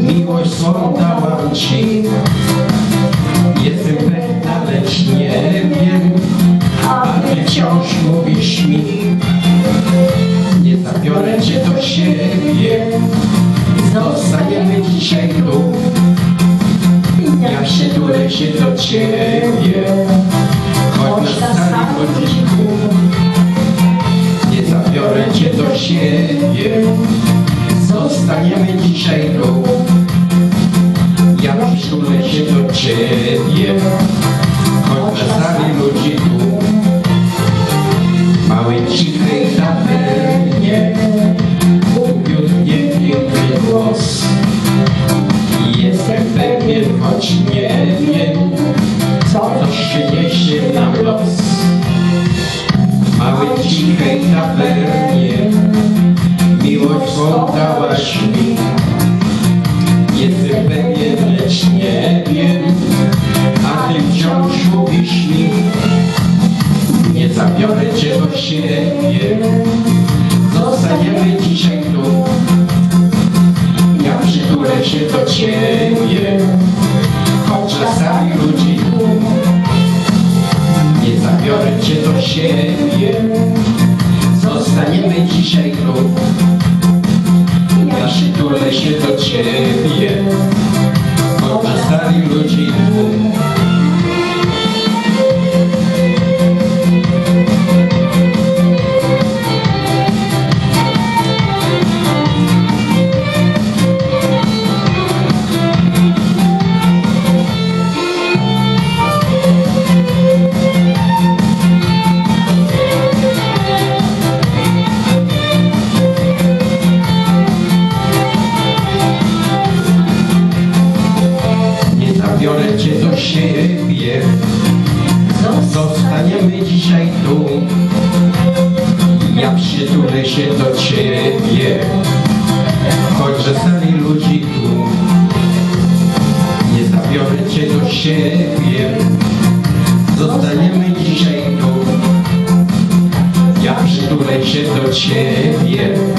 Miłość swą dałam ci. Jestem pewna, lecz nie wiem A ty wciąż mówisz mi. Nie zabiorę cię do siebie. Zostaniemy dzisiaj tu. Ja przytulę się do ciebie. Choć na sali chodziku Tu Ja przytulę się do ciebie Choć na sali ludziku Małej cichej tawernie Mówił piękny głos. Jestem pewien, choć nie wiem Co przyniesie nam los. Małej cichej tawernie Miłość swą dałaś mi Cię do siebie Zostaniemy dzisiaj tu. Ja przytulę się do ciebie. Choć czasami ludzi Nie zabiorę cię do siebie. Zostaniemy dzisiaj tu Zostaniemy dzisiaj tu. Ja przytulę się do ciebie. Choć czasami ludzi tu. Nie zabiorę cię do siebie. Zostaniemy dzisiaj tu. Ja przytulę się do ciebie